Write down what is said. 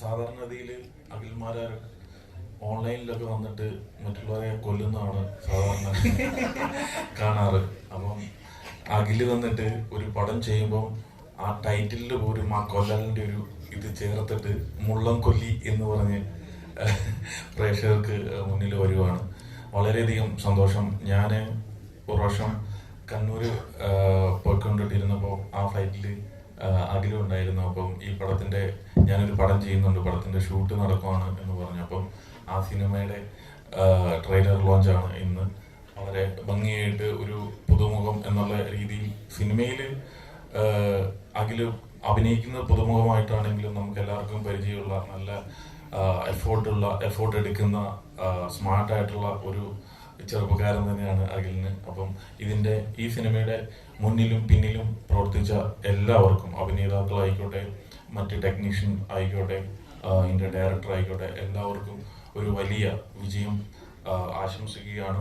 സാധാരണഗതിയിൽ അഖിൽമാരെ ഓൺലൈനിലൊക്കെ വന്നിട്ട് മറ്റുള്ളവരെ കൊല്ലുന്നതാണ് സാധാരണ കാണാറ്. അപ്പം അഖിൽ വന്നിട്ട് ഒരു പടം ചെയ്യുമ്പം ആ ടൈറ്റിലിൽ പോലും ആ കൊല്ലലിന്റെ ഒരു ഇത് ചേർത്തിട്ട് മുള്ളം കൊല്ലി എന്ന് പറഞ്ഞ് പ്രേക്ഷകർക്ക് മുന്നിൽ വരുവാണ്. വളരെയധികം സന്തോഷം. ഞാൻ ഒരു വർഷം കണ്ണൂർ പോയിക്കൊണ്ടിട്ടിരുന്നപ്പോൾ ആ ഫ്ലൈറ്റിൽ അഖിലും ഉണ്ടായിരുന്നു. അപ്പം ഈ പടത്തിന്റെ ഞാനൊരു പടം ചെയ്യുന്നുണ്ട് പടത്തിന്റെ ഷൂട്ട് നടക്കുവാണ് എന്ന് പറഞ്ഞു. ആ സിനിമയുടെ ട്രെയിലർ ലോഞ്ചാണ് ഇന്ന്. വളരെ ഭംഗിയായിട്ട് ഒരു പുതുമുഖം എന്നുള്ള രീതിയിൽ സിനിമയിൽ അഖിൽ അഭിനയിക്കുന്ന പുതുമുഖമായിട്ടാണെങ്കിലും നമുക്ക് എല്ലാവർക്കും പരിചയമുള്ള നല്ല എഫോർട്ടുള്ള എഫോർട്ട് എടുക്കുന്ന സ്മാർട്ടായിട്ടുള്ള ഒരു ചെറുപ്പക്കാരൻ തന്നെയാണ് അഖിലിന്. അപ്പം ഇതിന്റെ ഈ സിനിമയുടെ മുന്നിലും പിന്നിലും പ്രവർത്തിച്ച എല്ലാവർക്കും അഭിനേതാക്കളായിക്കോട്ടെ മറ്റ് ടെക്നീഷ്യൻ ആയിക്കോട്ടെ ഇതിന്റെ ഡയറക്ടർ ആയിക്കോട്ടെ എല്ലാവർക്കും ഒരു വലിയ വിജയം ആശംസിക്കുകയാണ്.